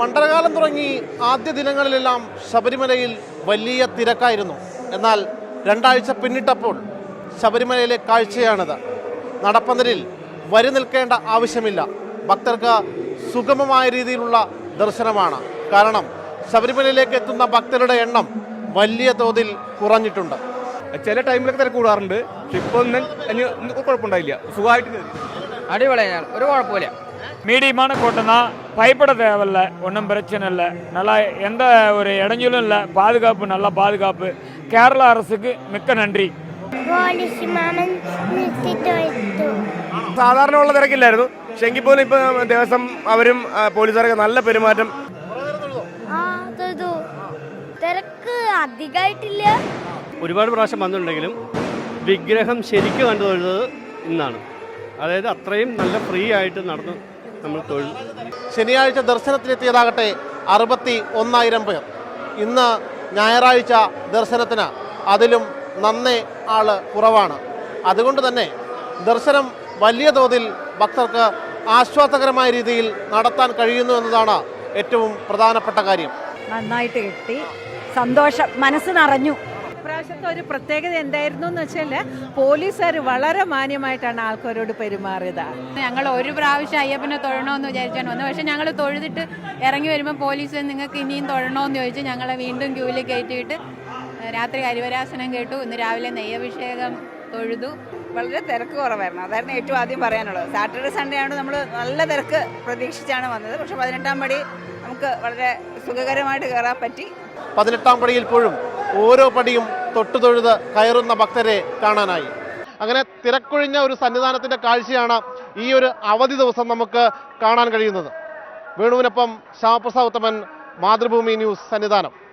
മണ്ഡലകാലം തുടങ്ങി ആദ്യ ദിനങ്ങളിലെല്ലാം ശബരിമലയിൽ വലിയ തിരക്കായിരുന്നു. എന്നാൽ രണ്ടാഴ്ച പിന്നിട്ടപ്പോൾ ശബരിമലയിലെ കാഴ്ചയാണിത്. നടപ്പന്തലിൽ വരി നിൽക്കേണ്ട ആവശ്യമില്ല. ഭക്തർക്ക് സുഗമമായ രീതിയിലുള്ള ദർശനമാണ്. കാരണം ശബരിമലയിലേക്ക് എത്തുന്ന ഭക്തരുടെ എണ്ണം വലിയ തോതിൽ കുറഞ്ഞിട്ടുണ്ട്. ചില ടൈമിലൊക്കെ തിരക്ക് കൂടാറുണ്ട്. ഇപ്പോൾ കുഴപ്പമുണ്ടായില്ല. സുഖമായിട്ട് അടിപൊളിയാണ്. ഒരു കുഴപ്പമില്ല மீடியமான கூட்டம் தான் பயப்பட தேவையில்ல ஒன்றும் பிரச்சனை இல்லை நல்லா எந்த ஒரு இடைஞ்சலும் இல்லை பாதுகாப்பு நல்லா பாதுகாப்பு கேரளா அரசுக்கு மிக்க நன்றி പോലീസ് മാമൻ നിർത്തിട്ടു സാധാരണ ഉള്ള തിരക്കില്ലായിരുന്നു പക്ഷെ എങ്കിൽ പോലും ഇപ്പൊ ദിവസം അവരും ആ, പോലീസുകാരൊക്കെ നല്ല പെരുമാറ്റം ആ തൊഴുതു തിരക്ക് അധികമായിട്ടില്ല ഒരുപാട് പ്രാവശ്യം വന്നിട്ടുണ്ടെങ്കിലും വിഗ്രഹം ശരിക്കും കണ്ടു തൊഴുന്നത് ഇന്നാണ് അതായത് അത്രയും നല്ല ഫ്രീ ആയിട്ട് നടന്നു നമ്മൾ തൊഴിൽ ശനിയാഴ്ച ദർശനത്തിനെത്തിയതാകട്ടെ അറുപത്തി ഒന്നായിരം പേർ. ഇന്ന് ഞായറാഴ്ച ദർശനത്തിന് അതിലും നന്നേ ആൾ കുറവാണ്. അതുകൊണ്ട് തന്നെ ദർശനം വലിയ തോതിൽ ഭക്തർക്ക് ആശ്വാസകരമായ രീതിയിൽ നടത്താൻ കഴിയുന്നു എന്നതാണ് ഏറ്റവും പ്രധാനപ്പെട്ട കാര്യം. നന്നായിട്ട് കിട്ടി. സന്തോഷം. മനസ്സ് നിറഞ്ഞു. ഇപ്രാവശ്യത്തെ ഒരു പ്രത്യേകത എന്തായിരുന്നു എന്ന് വെച്ചാൽ പോലീസുകാർ വളരെ മാന്യമായിട്ടാണ് ആൾക്കാരോട് പെരുമാറിയത്. ഞങ്ങൾ ഒരു പ്രാവശ്യം അയ്യപ്പനെ തൊഴണമെന്ന് വിചാരിച്ചാണ് വന്നത്. പക്ഷെ ഞങ്ങൾ തൊഴുതിട്ട് ഇറങ്ങി വരുമ്പോൾ പോലീസ് നിങ്ങൾക്ക് ഇനിയും തൊഴണമെന്ന് ചോദിച്ച് ഞങ്ങളെ വീണ്ടും ക്യൂവിൽ കയറ്റിയിട്ട് രാത്രി ഹരിവരാസനം കേട്ടു. ഇന്ന് രാവിലെ നെയ്യഭിഷേകം തൊഴുതു. വളരെ തിരക്ക് കുറവായിരുന്നു. അതായിരുന്നു ഏറ്റവും ആദ്യം പറയാനുള്ളത്. സാറ്റർഡേ സൺഡേ ആണ് നമ്മൾ നല്ല തിരക്ക് പ്രതീക്ഷിച്ചാണ് വന്നത്. പക്ഷെ പതിനെട്ടാം പടി നമുക്ക് വളരെ സുഖകരമായിട്ട് കയറാൻ പറ്റി. പതിനെട്ടാം പടിയിൽ പോഴും ഓരോ പടിയും തൊട്ടുതൊഴുത് കയറുന്ന ഭക്തരെ കാണാനായി. അങ്ങനെ തിരക്കൊഴിഞ്ഞ ഒരു സന്നിധാനത്തിന്റെ കാഴ്ചയാണ് ഈ ഒരു അവധി ദിവസം നമുക്ക് കാണാൻ കഴിയുന്നത്. വേണുവിനൊപ്പം ശ്യാമപ്രസാദ് ഉത്തമൻ മാതൃഭൂമി ന്യൂസ് സന്നിധാനം.